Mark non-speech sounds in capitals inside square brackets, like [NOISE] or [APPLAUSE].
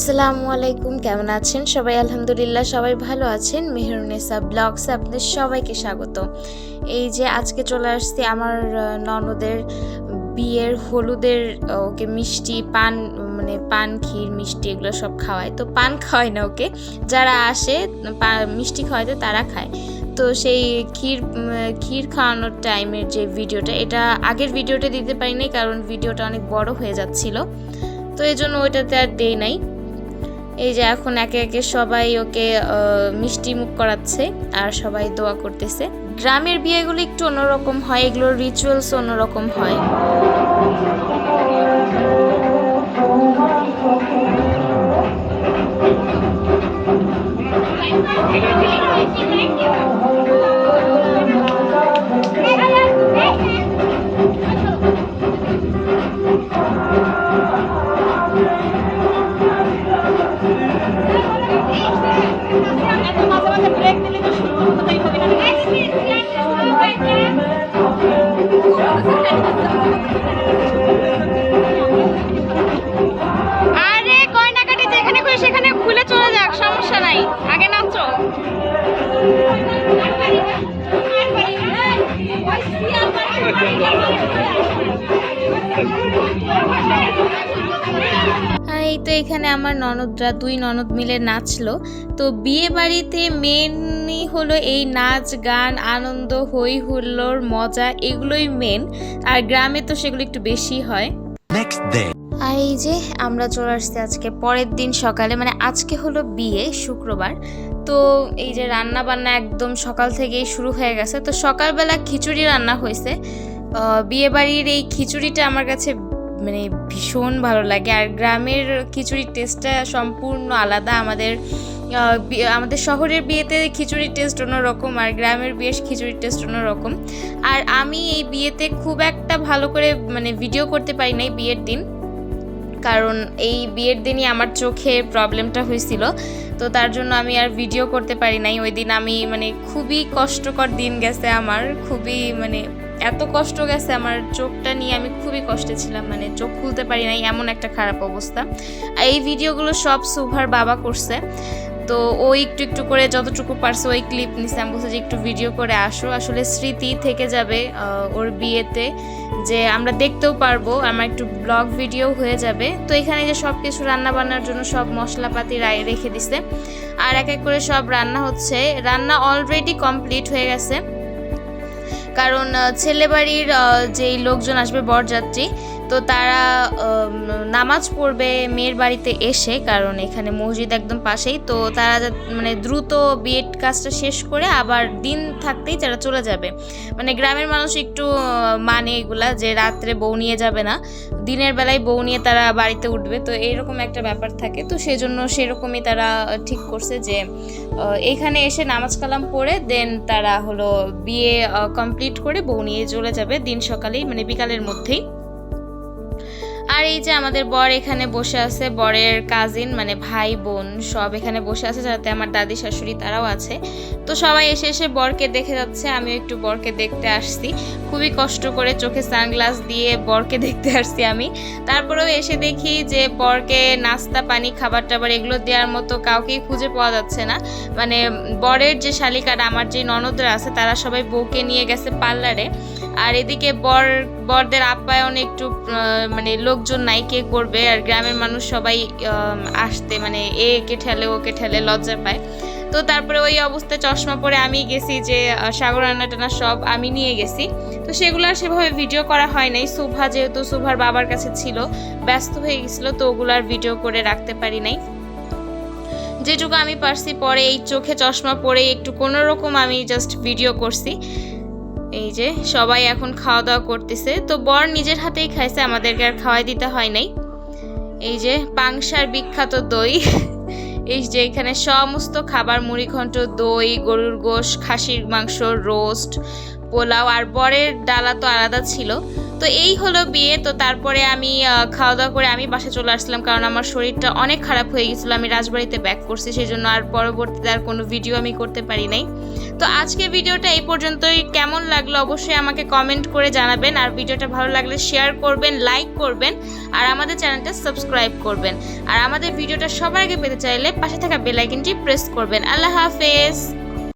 আসসালামু আলাইকুম, কেমন আছেন? সবাই আলহামদুলিল্লাহ সবাই ভালো আছেন। মেহরুনেসা ব্লগসে আপনাদের সবাইকে স্বাগত। এই যে আজকে চলে আসছি আমার ননদের বিয়ের হলুদের ওকে মিষ্টি, পান মানে পান, ক্ষীর, মিষ্টি এগুলো সব খাওয়ায়। তো পান খাওয়ায় না ওকে। যারা আসে মিষ্টি খাওয়াইতে তারা খায়। তো সেই ক্ষীর ক্ষীর খাওয়ানোর টাইমের যে ভিডিওটা, এটা আগের ভিডিওটা দিতে পারি পারিনি কারণ ভিডিওটা অনেক বড় হয়ে যাচ্ছিল। তো এই জন্য ওইটাতে আর দেই নাই। এই যে এখন একে একে সবাই ওকে মিষ্টি মুখ করাচ্ছে আর সবাই দোয়া করতেছে। গ্রামের বিয়েগুলো একটু অন্যরকম হয়, এগুলোর রিচুয়ালস অন্যরকম হয়। এত এই তো এখানে আমার ননদরা দুই ননদ মিলে নাচলো। তো বিয়ে বাড়িতে মেনই হলো এই নাচ গান আনন্দ হই হুল্লোড় মজা এগুলোই মেন আর গ্রামে তো সেগুলো একটু বেশি হয়. আর এই যে আমরা চলে আসছি আজকে পরের দিন সকালে মানে আজকে হলো বিয়ে শুক্রবার। তো এই যে রান্না বান্না একদম সকাল থেকেই শুরু হয়ে গেছে। তো সকালবেলা খিচুড়ি রান্না হয়েছে। বিয়ে বাড়ির এই খিচুড়িটা আমার কাছে মানে ভীষণ ভালো লাগে। আর গ্রামের খিচুড়ির টেস্টটা সম্পূর্ণ আলাদা। আমাদের আমাদের শহরের বিয়েতে খিচুড়ির টেস্ট অন্যরকম আর গ্রামের বিয়ে খিচুড়ির টেস্ট অন্যরকম। আর আমি এই বিয়েতে খুব একটা ভালো করে মানে ভিডিও করতে পারি নাই বিয়ের দিন। কারণ এই বিয়ের দিনই আমার চোখে প্রবলেমটা হয়েছিল। তো তার জন্য আমি আর ভিডিও করতে পারি নাই। ওই দিন আমি মানে খুবই কষ্টকর দিন গেছে আমার। খুবই মানে এত কষ্ট গেছে, আমার চোখটা নিয়ে আমি খুবই কষ্টে ছিলাম মানে চোখ খুলতে পারি নাই, এমন একটা খারাপ অবস্থা। আর এই ভিডিওগুলো সব সুভার বাবা করছে। তো ও একটু একটু করে যতটুকু পারছে, ওই ক্লিপ নিছে। আমি বলছে যে, একটু ভিডিও করে আসো। আসলে স্মৃতি থেকে যাবে ওর বিয়েতে যে আমরা দেখতেও পারব, আমার একটু ব্লগ ভিডিও হয়ে যাবে। তো এখানে যে সব কিছু রান্না বান্নার জন্য সব মশলাপাতি রেখে দিছে। আর এক এক করে সব রান্না হচ্ছে। রান্না অলরেডি কমপ্লিট হয়ে গেছে। কারণ ছেলেবাড়ির ছেলে বাড়ির যেই লোকজন আসবে বরযাত্রী তো তারা নামাজ পড়বে মেয়ের বাড়িতে এসে, কারণ এখানে মসজিদ একদম পাশেই, তো তারা মানে দ্রুত বিয়ের কাজটা শেষ করে আবার দিন থাকতেই তারা চলে যাবে। মানে গ্রামের মানুষ একটু মানে এগুলা যে রাত্রে বউ নিয়ে যাবে না, দিনের বেলায় বউ নিয়ে তারা বাড়িতে উঠবে, তো এইরকম একটা ব্যাপার থাকে। তো সেজন্য সেরকমই তারা ঠিক করছে যে এখানে এসে নামাজ কালাম পড়ে, দেন তারা হলো বিয়ে কমপ্লিট করে বউ নিয়ে চলে যাবে দিন সকালেই মানে বিকালের মধ্যেই। আর এই যে আমাদের বর এখানে বসে আছে, বরের কাজিন মানে ভাই, বোন সব এখানে বসে আছে, যাতে আমার দাদি, শাশুড়ি তারাও আছে। তো সবাই এসে এসে বরকে দেখে যাচ্ছে, আমিও একটু বরকে দেখতে আসছি। খুবই কষ্ট করে চোখে সানগ্লাস দিয়ে বরকে দেখতে আসছি আমি। তারপরেও এসে দেখি যে বরকে নাস্তা, পানি, খাবার টাবার এগুলো দেওয়ার মতো কাউকেই খুঁজে পাওয়া যাচ্ছে না। মানে বরের যে শালিকারা, আমার যে ননদরা আছে, তারা সবাই বউকে নিয়ে গেছে পার্লারে। আর এদিকে বর, বরদের আপ্যায়ন একটু মানে লোকজন নাই, কে করবে? আর গ্রামের মানুষ সবাই আসতে মানে এ একে ঠেলে ওকে ঠেলে লজ্জা পায়। তো তারপরে ওই অবস্থায় চশমা পরে আমি গেছি যে সাগর রান্না টানা সব আমি নিয়ে গেছি। তো সেগুলো আর সেভাবে ভিডিও করা হয় নাই। সুভা যেহেতু, সুভার বাবার কাছে ছিল, ব্যস্ত হয়ে গেছিল, তো ওগুলো আর ভিডিও করে রাখতে পারি নাই। যেটুকু আমি পারছি পরে এই চোখে চশমা পরে একটু কোনো রকম আমি জাস্ট ভিডিও করছি। এই যে, সবাই এখন খাওয়া দাওয়া করতেছে। তো বর নিজের হাতেই খাইছে, আমাদেরকে আর খাওয়াই দিতে হয় নাই। এই যে, পাংশার বিখ্যাত দই। [LAUGHS] এই যে এখানে সমস্ত খাবার, মুড়িঘণ্ট, দই, গরুর গোশ, খাসির মাংস, রোস্ট, পোলাও, আর বরের ডালা তো আলাদা ছিল। তো এই হলো বিয়ে, তো তারপরে আমি খাওয়া দাওয়া করে আমি বাসা চলে আসলাম কারণ আমার শরীরটা অনেক খারাপ হয়ে গেছিল। আমি রাজবাড়িতে ব্যাক করছি সেই জন্য আর পরবর্তীতে আর কোনো ভিডিও আমি করতে পারি নাই। তো আজকের ভিডিওটা এই পর্যন্তই। কেমন লাগল অবশ্যই আমাকে কমেন্ট করে জানাবেন। আর ভিডিওটা ভালো লাগলে শেয়ার করবেন লাইক করবেন, আর আমাদের চ্যানেলটা সাবস্ক্রাইব করবেন। আর আমাদের ভিডিওটা সবার আগে পেতে চাইলে পাশে থাকা বেল আইকনটি প্রেস করবেন। আল্লাহ হাফেজ!